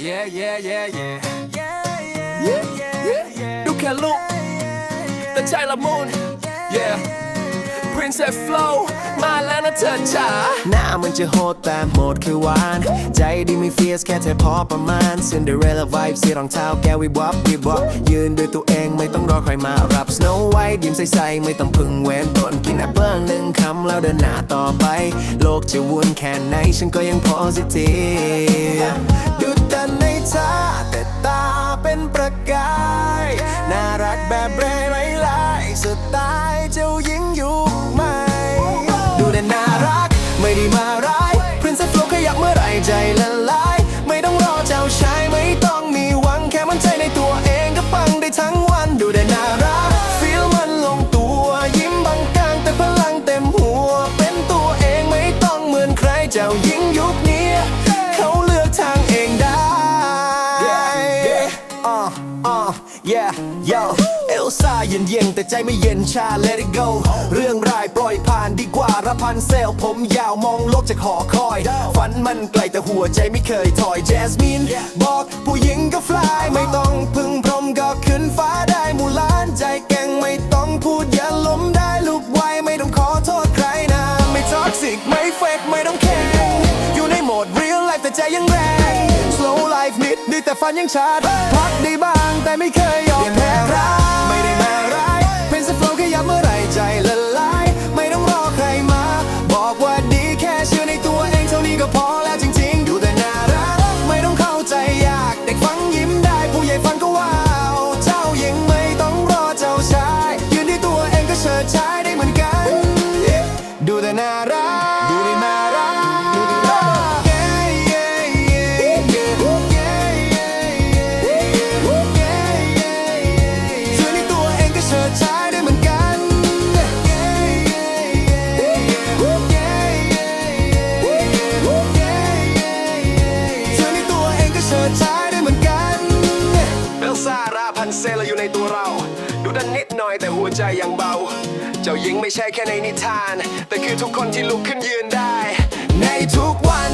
Yeah, yeah, yeah, yeah. Yeah, yeah, yeah. ดูแค่ลุกแต่ใจละมุน Yeah. Princess Flow มาแล้วนะเธอจ๋าหน้ามันจะโหดแต่โหมดคือหวาน ใจดีไม่เฟียสแค่เธอพอประมาณ Cinderella vibe สีรองเท้าแก้ววิบวับวิบวับยืนด้วยตัวเองไม่ต้องรอใครมารับ Snow White ยิ้มใสๆไม่ต้องพึ่งเว้นตนกินแอปเปิ้ลหนึ่งคำแล้วเดินหน้าต่อไป โลกจะวุ่นแค่ไหนฉันก็ยัง positive แบบเร่ไรลายสไตล์เจ้าหญิงยุคใหม่ ดูแต่น่ารักไม่ได้มาร้าย Princess Flow ขยับเมื่อไรใจละลาย ไม่ต้องรอเจ้าชายไม่ต้องมีหวังแค่มั่นใจในตัวเองก็ปังได้ทั้งวันดูแต่น่ารัก feel มันลงตัวยิ้มบางกลางแต่พลังเต็มหัว เป็นตัวเองไม่ต้องเหมือนใครเจ้าหญิงยุคนี้เขาเลือกทางเองได้ uh, uh, yeah, yo ซาเย็นเย็นแต่ใจไม่เย็นชา let it go เรื่องรายปล่อยผ่านดีกว่าระพันเซลผมยาวมองโลกจากหอคอย ฝันมันไกลแต่หัวใจไม่เคยถอย j จ s มินบอกผู้หญิงก็ฟลายไม่ต้องพึ่งพรมก็ขึ้นฟ้าได้มูลานใจแก่งไม่ต้องพูดอย่าล้มได้ลุกไวไม่ต้องขอโทษใครนะไม่ท็อกซิกไม่เฟกไม่ต้องแข่งอยู่ในโหมด real life แต่ใจยังแรง slow life นิดนิดแต่ฝันยังชัดพักได้บ้างแต่ไม่เคยยอมแพ้ร้า ดู พันเซลอยู่ในตัวเรา ดูดันนิดหน่อยแต่หัวใจยังเบา เจ้าหญิงไม่ใช่แค่ในนิทาน แต่คือทุกคนที่ลุกขึ้นยืนได้ ในทุกวัน